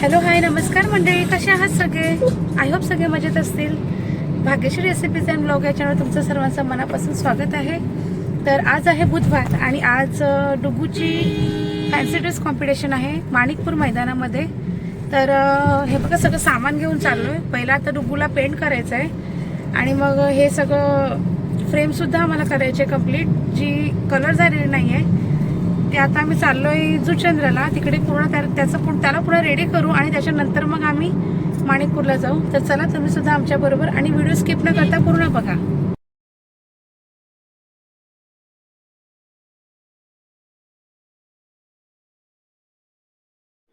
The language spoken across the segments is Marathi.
हॅलो हाय नमस्कार मंडळी कसे आहात सगळे? आय होप सगळे मजेत असतील. भाग्यश्री रेसिपीज अँड ब्लॉग या चॅनल तुमचं सर्वांचं मनापासून स्वागत आहे. तर आज आहे बुधवार आणि आज डुगूची फॅन्सी ड्रेस कॉम्पिटिशन आहे माणिकपूर मैदानामध्ये. तर हे बघा सगळं सामान घेऊन चाललो आहे पहिला आता डुगूला पेंट करायचं आहे आणि मग हे सगळं फ्रेमसुद्धा आम्हाला करायचे कंप्लीट जी कलर झालेली नाही आहे आता आम्ही चाललोय जुचंद्रला. तिकडे पूर्ण त्या- त्याचं पूर्ण त्याला पूर्ण रेडी करू आणि त्याच्यानंतर मग आम्ही माणिकपूरला जाऊ. तर चला तुम्ही सुद्धा आमच्या बरोबर आणि व्हिडिओ स्किप न करता पूर्ण बघा.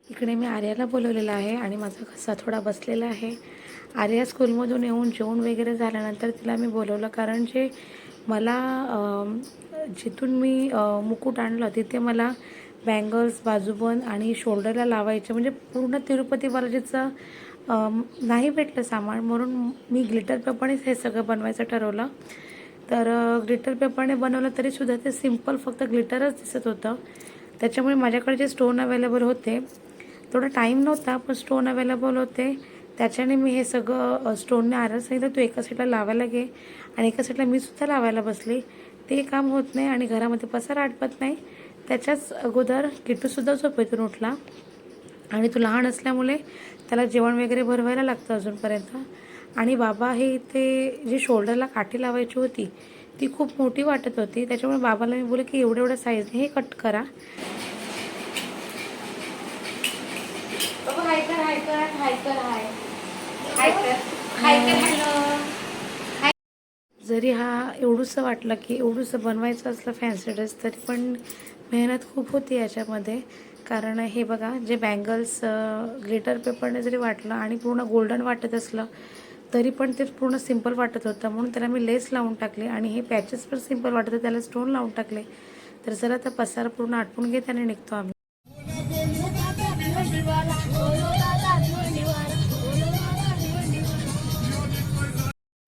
इकडे मी आर्याला बोलवलेलं आहे आणि माझा घसा थोडा बसलेला आहे. आर्या स्कूलमधून येऊन जेवण वगैरे झाल्यानंतर तिला मी बोलवलं कारण जे मला जिथून मी मुकुट आणलं तिथे मला बँगल्स बाजूबंद आणि शोल्डरला लावायचे. म्हणजे पूर्ण तिरुपती बालाजीचं नाही भेटलं सामान म्हणून मी ग्लिटर पेपरनेच हे सगळं बनवायचं ठरवलं. तर ग्लिटर पेपरने बनवलं तरीसुद्धा ते सिंपल फक्त ग्लिटरच दिसत होतं. त्याच्यामुळे माझ्याकडे जे स्टोन अवेलेबल होते थोडा टाईम नव्हता पण स्टोन अवेलेबल होते. त्याच्याने मी हे सगळं स्टोनने आरस सांगितलं तू एका साईडला लावायला घे आणि एका साईडला मी सुद्धा लावायला बसली. ते काम होत नाही आणि घरामध्ये पसार आटपत नाही. त्याच्याच अगोदर किटूसुद्धा झोपेतून उठला. आणि तो लहान असल्यामुळे त्याला जेवण वगैरे भरवायला लागतं अजूनपर्यंत. आणि बाबा हे ते जी शोल्डरला काठी लावायची होती ती खूप मोठी वाटत होती. त्याच्यामुळे बाबाला मी बोले की एवढ्या एवढ्या साईजने हे कट करा. हाय कर हाय कर हाय कर हाय. हाय कर हाय कर हॅलो जरी हा एवढूसं वाटलं की एवढूसं बनवायचं असलं फॅन्सी ड्रेस तरी पण मेहनत खूप होती याच्यामध्ये. कारण हे बघा जे बँगल्स ग्लिटर पेपरने जरी वाटलं आणि पूर्ण गोल्डन वाटत असलं तरी पण ते पूर्ण सिंपल वाटत होतं. म्हणून त्याला मी लेस लावून टाकले आणि हे पॅचेस पण सिंपल वाटत होते त्याला स्टोन लावून टाकले. तर जरा आता पसार पूर्ण आटपून घेत आणि निघतो आम्ही.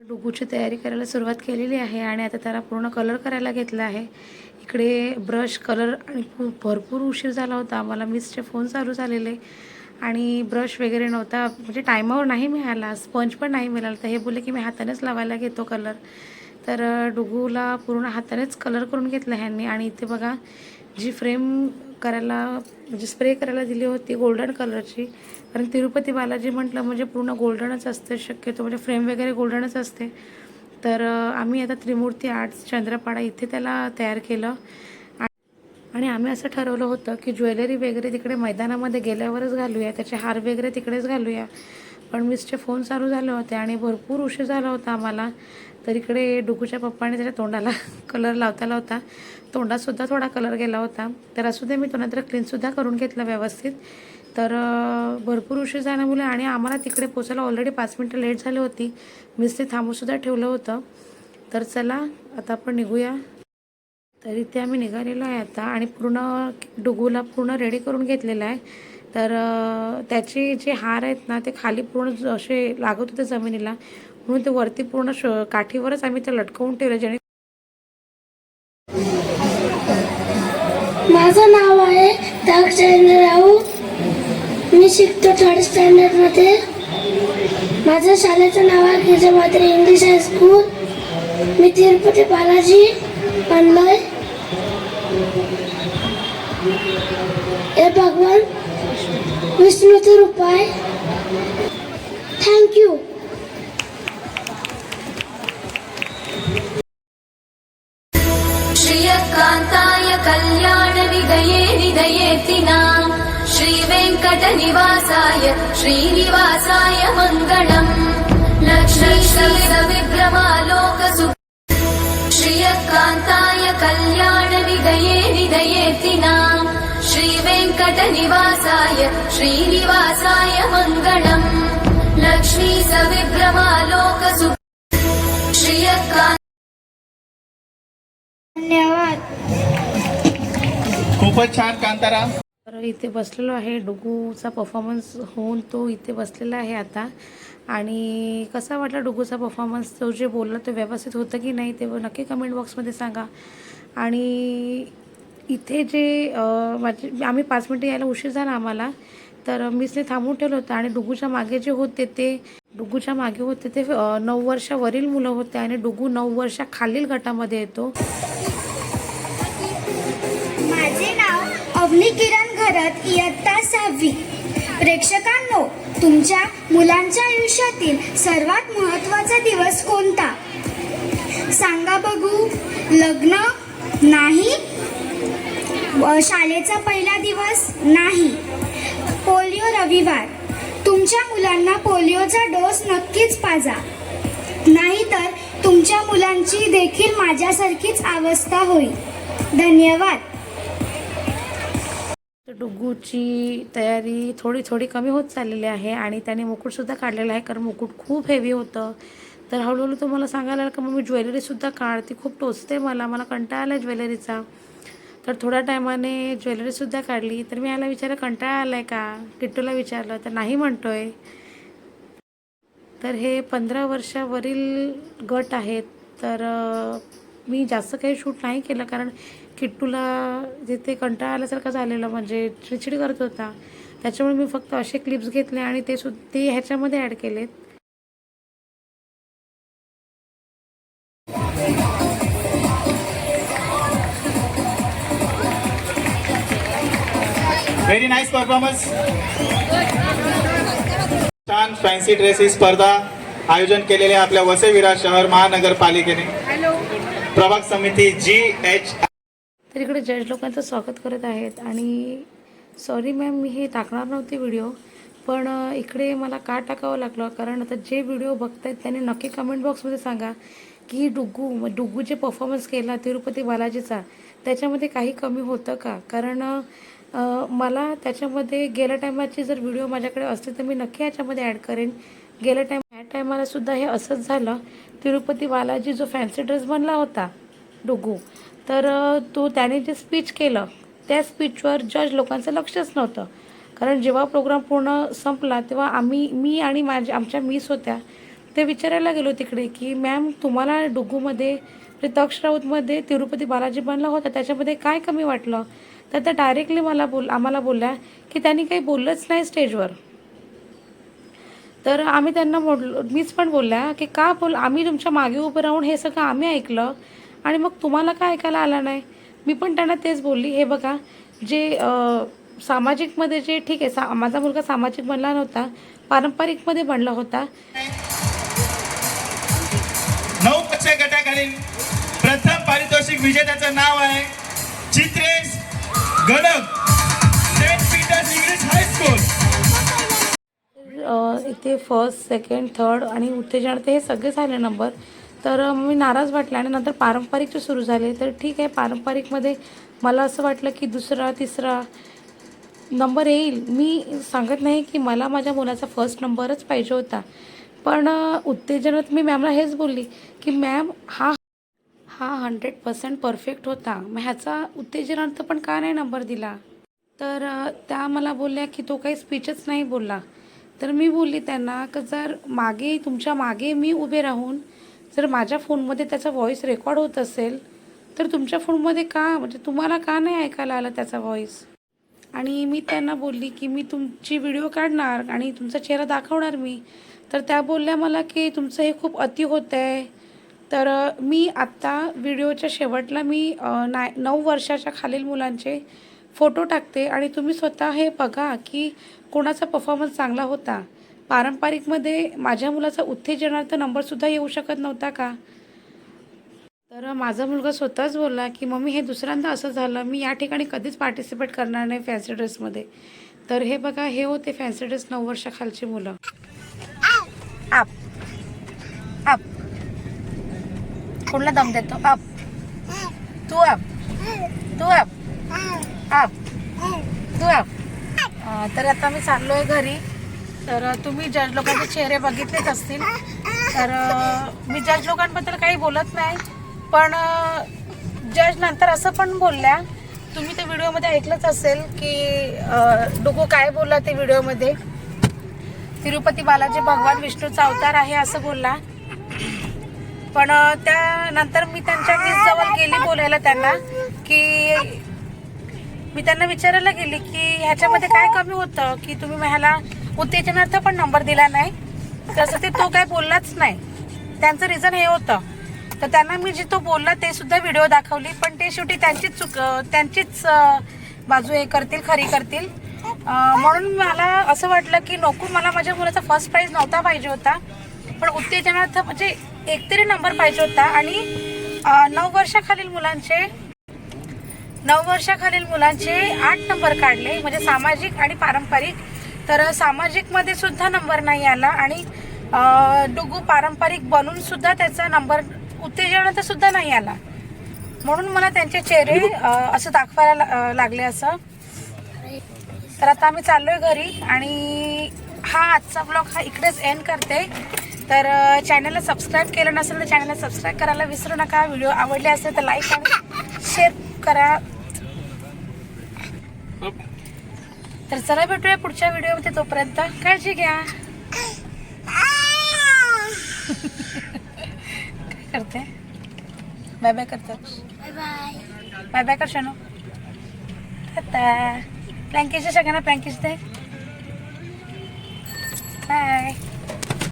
डुगूची तयारी करायला सुरुवात केलेली आहे आणि आता त्याला पूर्ण कलर करायला घेतला आहे. इकडे ब्रश कलर आणि खूप भरपूर उशीर झाला होता. मला मिसचे फोन चालू झालेले आणि ब्रश वगैरे नव्हता. म्हणजे टायमावर नाही मिळाला. स्पंज पण नाही मिळाला. तर हे बोलले की मी हातानेच लावायला घेतो कलर तर डुगूला पूर्ण हातानेच कलर करून घेतला ह्यांनी. आणि इथे बघा जी फ्रेम करायला म्हणजे स्प्रे करायला दिली होती गोल्डन कलरची कारण तिरुपती बालाजी म्हटलं म्हणजे पूर्ण गोल्डनच असते शक्यतो म्हणजे फ्रेम वगैरे गोल्डनच असते. तर आम्ही आता त्रिमूर्ती आर्ट्स चंद्रपाडा इथे त्याला तयार केलं. आणि आम्ही असं ठरवलं होतं की ज्वेलरी वगैरे तिकडे मैदानामध्ये गेल्यावरच घालूया त्याचे हार वगैरे तिकडेच घालूया. पण मिसचे फोन चालू झाले होते आणि भरपूर उशीर झाला होता आम्हाला. तर इकडे डुकूच्या पप्पाने त्याच्या तोंडाला कलर लावता लावता तोंडातसुद्धा थोडा कलर गेला होता. तर असू दे मी तो नंतर क्लीनसुद्धा करून घेतला व्यवस्थित. तर भरपूर उशीर झाल्यामुळे आणि आम्हाला तिकडे पोचायला ऑलरेडी पाच मिनटं लेट झाली होती. मिस ते थांबूसुद्धा ठेवलं होतं. तर चला आता आपण निघूया. तर इथे आम्ही निघालेलो आहे आता आणि पूर्ण डुगूला पूर्ण रेडी करून घेतलेलं आहे. तर त्याचे जे हार आहेत ना ते खाली पूर्ण ज- असे लागत होते जमिनीला. म्हणून ते वरती पूर्ण श काठीवरच आम्ही ते लटकवून ठेवलं जेणे माझं नाव आहे मी शिकतो थर्ड स्टँडर्डमध्ये माझं शाळेचं नाव आहे गिरजामात्री इंग्लिश हायस्कूल मी तिरुपती बालाजी आणलोय हे भगवान. विष्णूचे रूप आहे. थँक्यू श्रियकान्ताय कल्याणनिधये ना वेङ्कटनिवासाय श्रीनिवासाय मङ्गलम्। विभ्रमालोकु श्रियकान्ताय कल्याण विदये निधयेतिकट निवासाय श्रीनिवासाय मङ्गलम्। लक्ष्मी सविभ्रमालोक सु श्रियकान्त धन्यवाद कान्तराम तर इथे बसलेलो आहे. डुगूचा परफॉर्मन्स होऊन तो इथे बसलेला आहे आता. आणि कसा वाटला डुगूचा परफॉर्मन्स तो जे बोलला तो व्यवस्थित होतं की नाही ते नक्की कमेंट बॉक्समध्ये सांगा. आणि इथे जे माझे आम्ही पाच मिनटं यायला उशीर झाला आम्हाला. तर मिसने थांबून ठेवलं होतं आणि डुगूच्या मागे जे होते ते डुगूच्या मागे होते ते नऊ वर्षावरील मुलं होते आणि डुगू नऊ वर्षा खालील गटामध्ये येतो. माझे नाव अवनी किरण परत इयत्ता सहावी. प्रेक्षकांनो तुमच्या मुलांच्या आयुष्यातील सर्वात महत्त्वाचा दिवस कोणता? सांगा बघू. लग्न? नाही. शाळेचा पहिला दिवस? नाही. पोलिओ रविवार. तुमच्या मुलांना पोलिओचा डोस नक्कीच पाजा. नाहीतर तुमच्या मुलांची देखील माझ्यासारखीच अवस्था होईल. धन्यवाद. तर डुगूची तयारी थोडी थोडी कमी होत चाललेली आहे आणि त्याने मुकुटसुद्धा काढलेला आहे कारण मुकुट खूप हेवी होतं. तर हळूहळू तो मला सांगायला लागला मग मी ज्वेलरीसुद्धा काढ ती खूप टोचते मला मला कंटाळा आला ज्वेलरीचा. तर थोड्या टायमाने ज्वेलरीसुद्धा काढली. तर मी याला विचारलं कंटाळा आला आहे का? किट्टूला विचारलं तर नाही म्हणतो आहे तर हे पंधरा वर्षावरील गट आहेत. तर मी जास्त काही शूट नाही केलं कारण किट्टूला तिथे कंटाळा आल्यासारखं झालेलं म्हणजे चिडचिड करत होता. त्याच्यामुळे मी फक्त असे क्लिप्स घेतले आणि ते सुद्धा ते ह्याच्यामध्ये ॲड केलेत. व्हेरी नाईस परफॉर्मन्स छान फॅन्सी ड्रेसेस स्पर्धा आयोजन केलेले आपल्या वसई विरार शहर महानगरपालिकेने. प्रभाग समिती जी एच तर इकडे जज लोकांचं स्वागत करत आहेत. आणि सॉरी मॅम मी हे टाकणार नव्हते व्हिडिओ पण इकडे मला का टाकावं लागलं? कारण आता जे व्हिडिओ बघतायत त्यांनी नक्की कमेंट बॉक्समध्ये सांगा की डुग्गू डुग्गू जे परफॉर्मन्स केला तिरुपती बालाजीचा त्याच्यामध्ये काही कमी होतं का? कारण मला त्याच्यामध्ये गेल्या टायमाची जर व्हिडिओ माझ्याकडे असते तर मी नक्की याच्यामध्ये ॲड करेन. गेल्या टाईम ह्या टायमालासुद्धा हे असंच झालं. तिरुपती बालाजी जो फॅन्सी ड्रेस बनला होता डुगू. तर तो त्याने जे स्पीच केलं त्या स्पीचवर जज लोकांचं लक्षच नव्हतं. कारण जेव्हा प्रोग्राम पूर्ण संपला तेव्हा आम्ही मी आणि माझ्या आमच्या मिस होत्या. ते विचारायला गेलो तिकडे की मॅम तुम्हाला डुगूमध्ये प्रितक्ष राऊतमध्ये तिरुपती बालाजी बनला होता त्याच्यामध्ये काय कमी वाटलं? तर त्या डायरेक्टली मला बोल आम्हाला बोलल्या की त्यांनी काही बोललंच नाही स्टेजवर तर आम्ही त्यांना बोललो मीच पण बोलल्या की का बोल आम्ही तुमच्या मागे उभं राहून हे सगळं आम्ही ऐकलं. आणि मग तुम्हाला काय ऐकायला आलं नाही? मी पण त्यांना तेच बोलली हे बघा जे सामाजिकमध्ये जे ठीक आहे सा माझा मुलगा सामाजिक बनला नव्हता पारंपरिकमध्ये बनला होता. नऊ पक्ष गटाखालील प्रथम पारितोषिक विजेत्याचं नाव आहे Chitresh Gadak saint Peter's English high school इथे फर्स्ट सेकंड थर्ड आणि उत्तेजनार्थ हे सगळे झाले नंबर तर मी नाराज वाटला आणि नंतर पारंपरिकचे सुरू झाले तर ठीक आहे पारंपरिकमध्ये मला असं वाटलं की दुसरा तिसरा नंबर येईल. मी सांगत नाही की मला माझ्या मुलाचा फर्स्ट नंबरच पाहिजे होता. पण उत्तेजनात मी मॅमला हेच बोलली की मॅम हा हा हंड्रेड पर्सेंट परफेक्ट होता. मग ह्याचा उत्तेजनार्थ पण का नाही नंबर दिला? तर त्या मला बोलल्या की तो काही स्पीचच नाही बोलला. तर मी बोलली त्यांना की जर मागे तुमच्या मागे मी उभे राहून जर माझ्या फोनमध्ये त्याचा व्हॉईस रेकॉर्ड होत असेल तर तुमच्या फोनमध्ये का? म्हणजे तुम्हाला का नाही ऐकायला आला त्याचा व्हॉईस आणि मी त्यांना बोलली की मी तुमची व्हिडिओ काढणार आणि तुमचा चेहरा दाखवणार मी. तर त्या बोलल्या मला की तुमचं हे खूप अति होत आहे. तर मी आत्ता व्हिडिओच्या शेवटला मी ना नाय नऊ वर्षाच्या खालील मुलांचे फोटो टाकते आणि तुम्ही स्वतः हे बघा की कोणाचा परफॉर्मन्स चांगला होता. पारंपरिकमध्ये माझ्या मुलाचा उत्तेजनार्थ नंबरसुद्धा येऊ शकत नव्हता का? तर माझा मुलगा स्वतःच बोलला की मम्मी हे दुसऱ्यांदा असं झालं. मी या ठिकाणी कधीच पार्टिसिपेट करणार नाही फॅन्सी ड्रेसमध्ये तर हे बघा हे होते फॅन्सी ड्रेस नऊ वर्षाखालची मुलं. आप. आप. कुठला दम देतो? आप. तू आप. तू आप. आप. तू आप. तर आता मी चाललो आहे घरी. तर तुम्ही जज लोकांचे चेहरे बघितलेच असतील. तर मी जज लोकांबद्दल काही बोलत नाही पण जज नंतर असं पण बोलल्या तुम्ही ते व्हिडिओमध्ये ऐकलंच असेल की अं, काय बोलला ते व्हिडिओमध्ये? तिरुपती बालाजी भगवान विष्णूचा अवतार आहे असं बोलला. पण त्यानंतर मी त्यांच्या जवळ गेली बोलायला त्यांना की मी त्यांना विचारायला गेली की ह्याच्यामध्ये काय कमी होतं की तुम्ही ह्याला उत्तेजनार्थ पण नंबर दिला नाही. तसं ते तो काय बोललाच नाही. त्यांचं रिझन हे होतं. तर त्यांना मी जे तो बोलला ते सुद्धा व्हिडिओ दाखवली पण ते शेवटी त्यांचीच चुक त्यांचीच बाजू हे करतील खरी करतील. म्हणून मला असं वाटलं की नको मला माझ्या मुलाचा फर्स्ट प्राईज नव्हता पाहिजे होता. पण उत्तेजनार्थ म्हणजे एक तरी नंबर पाहिजे होता. आणि नऊ वर्षाखालील मुलांचे नऊ वर्षाखालील मुलांचे आठ नंबर काढले. म्हणजे सामाजिक आणि पारंपरिक. तर सामाजिकमध्ये सुद्धा नंबर नाही आला आणि डुगू पारंपरिक बनून सुद्धा त्याचा नंबर उत्तेजनात सुद्धा नाही आला. म्हणून मला त्यांचे चेहरे असं दाखवायला लागले असं. तर आता आम्ही चाललोय घरी आणि हा आजचा ब्लॉग हा इकडेच एंड करते. तर चॅनलला सबस्क्राईब केलं नसेल तर चॅनलला सबस्क्राईब करायला विसरू नका. व्हिडिओ आवडले असेल तर लाईक आणि शेअर करा. तर चला भेटूया पुढच्या व्हिडिओमध्ये तोपर्यंत. काळजी घ्या. काय करते? बाय बाय करतात बाय बाय कर शनू. आता प्लँकेजच्या सगळ्यांना प्लँकेज दे. बाय